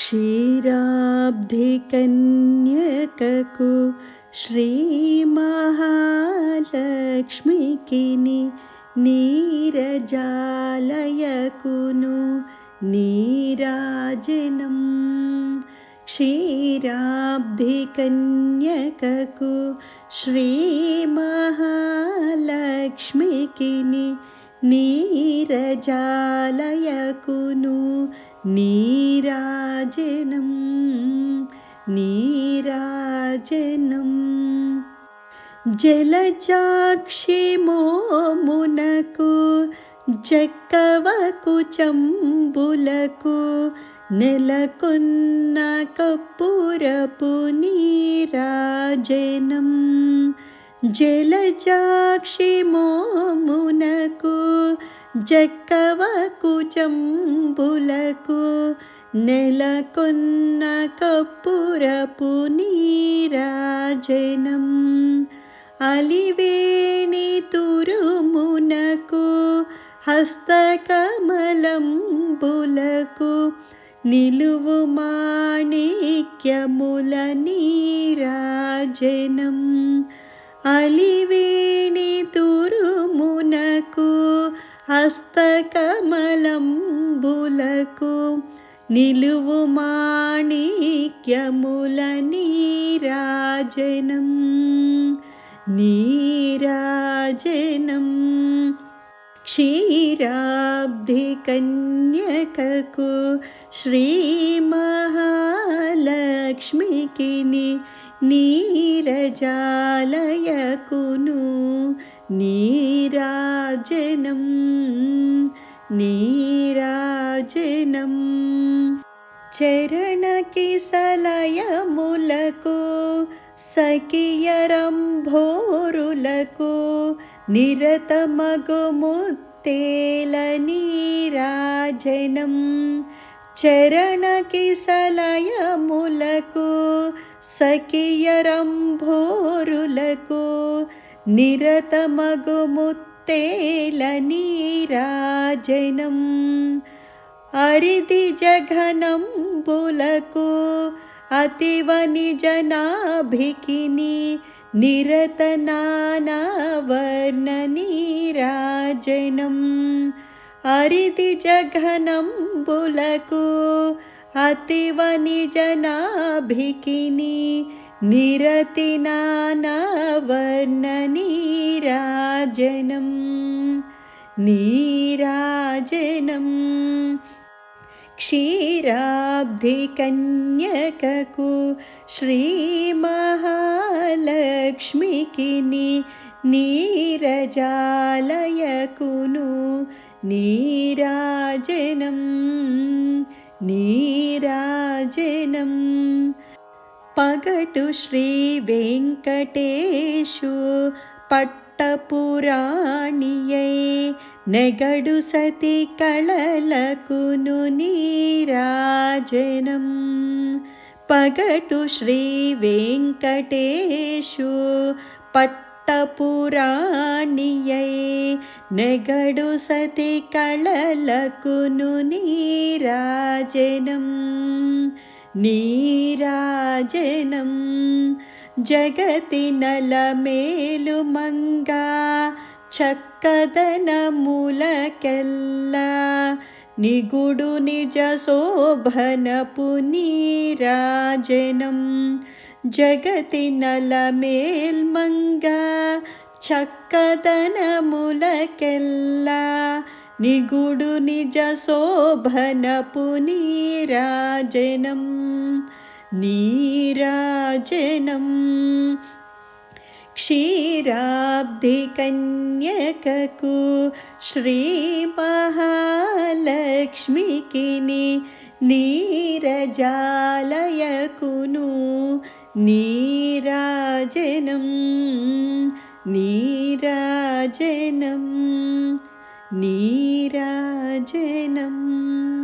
क्षीराब्धिकन्यककुश्रीमहालक्ष्मीकिनी श्रीमहालक्ष्मिकिनि नीरजालयकुनु नीराजनम् क्षीराब्धिकन्यकुश्रीमहालक्ष्मी श्रीमहालक्ष्मिकिनि नीरजालयकुनु कुनु నీరాజనం నీరాజనం జలచాక్షి మోమునకు జక్కవకు చంబులకు నెలకొన్న కప్పురపు నీరాజనం జలచాక్షి మోమునకు జక్కవకు చంబులకు నెలకొన్న కప్పురపు నీరాజనం. అలివేణి తురుమునకు హస్తకమలంబులకు నిలువు మాణిక్యముల నీరాజనం. అలివేణి తురుమునకు హస్తకమలంబులకు నిలువు మాణిక్యముల నీరాజనం నీరాజనం క్షీరాబ్ధికన్యకకు శ్రీమహాలక్ష్మికిని నీరజాలయకును నీరాజనం నీరాజనం చరణకిసలయములకు సఖియరంభోరులకు నిరతమగుముత్తేల నీరాజనం చరణకిసలయములకు సఖియరంభోరులకు నిరతమగుముత్తేల तेलनीराजनम् अरिदिजघनं बुलकु अतिवनि जनाभिखिनी निरतनावर्णनीराजनम् अरिदिजघनं बुलकु अतिवनि जनाभिखिनी निरतिनावर्णनीराजनं नीराजनं क्षीराब्धिकन्यककुश्रीमहालक्ष्मीकिनी नीरजालय कुनु नीराजनं नीराजनम् పగటు శ్రీ వెంకటేశు పట్టపురాణియై నెగడు సతి కళలకును నీరాజనం పగటు శ్రీ వెంకటేశు పట్టపురాణియై నెగడు సతి కళలకును నీరాజనం नीराजनं जगति नल मेलु मङ्गा चक्कदनमूलकेल्ला निगुडुनिजशोभनपुनीराजनं जगति नल मेल् मङ्गा चक्कदनमुल केल्ला निगुडुनिजशोभनपुनीराजनं नीराजनं क्षीराब्धिकन्यककुश्रीमहालक्ष्मीकिनी नीरजालय कुनु नीराजनं नीराजनम्। नीराजनम्।